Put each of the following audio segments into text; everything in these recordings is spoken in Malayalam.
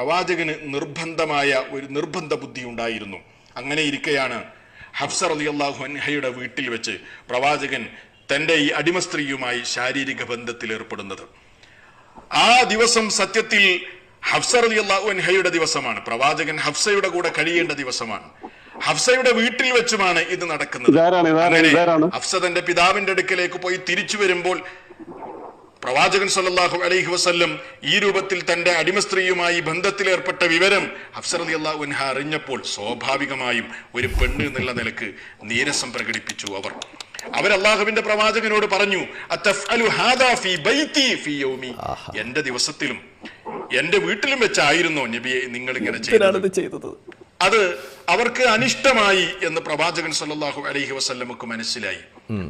പ്രവാചകന് നിർബന്ധമായ ഒരു നിർബന്ധ ബുദ്ധി ഉണ്ടായിരുന്നു. അങ്ങനെ ഇരിക്കെയാണ് ഹഫ്സർ അലി അള്ളാഹു അൻഹയുടെ വീട്ടിൽ വെച്ച് പ്രവാചകൻ തന്റെ ഈ അടിമ സ്ത്രീയുമായി ശാരീരിക ബന്ധത്തിൽ ഏർപ്പെടുന്നത്. ആ ദിവസം സത്യത്തിൽ ഹഫ്സർ അലി അള്ളാഹു അൻഹയുടെ ദിവസമാണ്. പ്രവാചകൻ ഹഫ്സയുടെ കൂടെ കഴിയേണ്ട ദിവസമാണ്. ഹഫ്സയുടെ വീട്ടിൽ വെച്ചുമാണ് ഇത് നടക്കുന്നത്? അങ്ങനെ ഹഫ്സ തന്റെ പിതാവിന്റെ അടുക്കലേക്ക് പോയി തിരിച്ചു വരുമ്പോൾ പ്രവാചകൻ സല്ലല്ലാഹു അലൈഹി വസ്ല്ലം ഈ രൂപത്തിൽ തന്റെ അടിമ സ്ത്രീയുമായി ബന്ധത്തിലേർപ്പെട്ട വിവരം അഫ്സർ അലി അള്ളാഹു ഉൻഹ അറിഞ്ഞപ്പോൾ സ്വാഭാവികമായും ഒരു പെണ്ണ് എന്നുള്ള നിലയ്ക്ക് നീരസം പ്രകടിപ്പിച്ചു അവർ. അവർ അള്ളാഹുവിന്റെ പ്രവാചകനോട് പറഞ്ഞു? എന്റെ ദിവസത്തിലും എന്റെ വീട്ടിലും വെച്ചായിരുന്നോ നബിയെ നിങ്ങൾ ഇങ്ങനെ ചെയ്തത്? അത് അവർക്ക് അനിഷ്ടമായി എന്ന് പ്രവാചകൻ സല്ലാഹു അലഹി വസല്ലമക്ക് മനസ്സിലായി.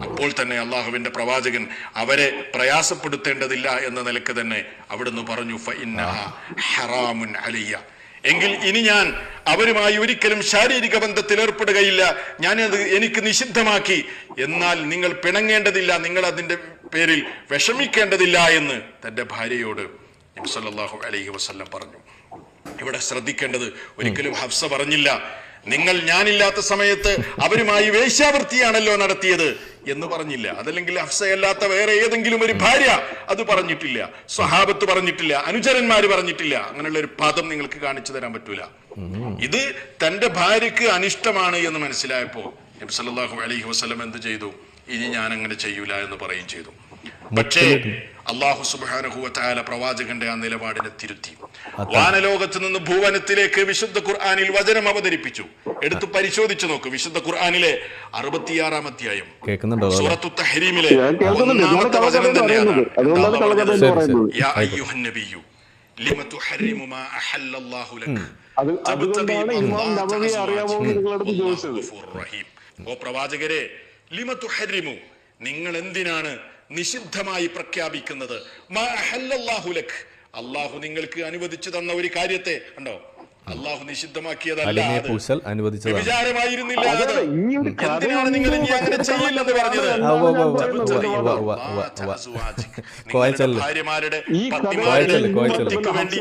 അപ്പോൾ തന്നെ അള്ളാഹുവിന്റെ പ്രവാചകൻ അവരെ പ്രയാസപ്പെടുത്തേണ്ടതില്ല എന്ന നിലയ്ക്ക് തന്നെ അവിടുന്ന് പറഞ്ഞു "ഫഇന്നഹ ഹറാമുൻ അലയ്യ. എങ്കിൽ ഇനി ഞാൻ അവരുമായി ഒരിക്കലും ശാരീരിക ബന്ധത്തിൽ ഏർപ്പെടുകയില്ല. ഞാനത് എനിക്ക് നിഷിദ്ധമാക്കി. എന്നാൽ നിങ്ങൾ പിണങ്ങേണ്ടതില്ല നിങ്ങൾ അതിന്റെ പേരിൽ വിഷമിക്കേണ്ടതില്ല എന്ന് തന്റെ ഭാര്യയോട് നബി സല്ലല്ലാഹു അലൈഹി വസല്ലം പറഞ്ഞു. ഇവിടെ ശ്രദ്ധിക്കേണ്ടത് ഒരിക്കലും ഹഫ്സ പറഞ്ഞില്ല. നിങ്ങൾ ഞാനില്ലാത്ത സമയത്ത് അവരുമായി വേശ്യാവൃത്തിയാണല്ലോ നടത്തിയത് എന്ന് പറഞ്ഞില്ല. അതല്ലെങ്കിൽ ഹഫ്സയല്ലാത്ത വേറെ ഏതെങ്കിലും ഒരു ഭാര്യ അത് പറഞ്ഞിട്ടില്ല. സ്വഹാബത്ത് പറഞ്ഞിട്ടില്ല. അനുചരന്മാര് പറഞ്ഞിട്ടില്ല. അങ്ങനെയുള്ള ഒരു പദം നിങ്ങൾക്ക് കാണിച്ചു തരാൻ പറ്റൂല. ഇത് തന്റെ ഭാര്യക്ക് അനിഷ്ടമാണ് എന്ന് മനസ്സിലായപ്പോ നബി സല്ലല്ലാഹു അലൈഹി വസല്ലം എന്ത് ചെയ്തു? ഇനി ഞാൻ അങ്ങനെ ചെയ്യൂല എന്ന് പറയുകയും ചെയ്തു. പക്ഷേ അള്ളാഹു സുബാനഹുവ താല പ്രവാചകന്റെ ആ നിലപാടിനെ തിരുത്തി. വാനലോകത്ത് നിന്ന് ഭൂവനത്തിലേക്ക് വിശുദ്ധ ഖുർആാനിൽ വചനം അവതരിപ്പിച്ചു. എടുത്തു പരിശോധിച്ചു നോക്ക് വിശുദ്ധ ഖുർആാനിലെ അറുപത്തിയാറാം അധ്യായം. കേൾക്കുന്നുണ്ടോ സൂറത്തു തഹരീമിലെ ഒന്നാമത്തെ വചനം തന്നെയാണ്. ലിമ തുഹർരിമു മാ അഹല്ലല്ലാഹു ലക്. അത് അതുകൊണ്ടാണ് ഇമാം നബവി അറിയാമോ നിങ്ങളടുത്ത് ചോദിച്ചത്. ഓ പ്രവാചകരെ ലിമ തുഹർരിമു നിങ്ങൾ എന്തിനാണ് നിഷിദ്ധമായി പ്രഖ്യാപിക്കുന്നത്. അള്ളാഹു നിങ്ങൾക്ക് അനുവദിച്ചു തന്ന ഒരു കാര്യത്തെ ഉണ്ടോ അള്ളാഹു നിഷിദ്ധമാക്കിയതല്ല കഥ നിങ്ങൾ ഇനി അങ്ങനെ ചെയ്യില്ലെന്ന് പറഞ്ഞത്? ഭാര്യമാരുടെ പത്നിമാരുടെ വേണ്ടി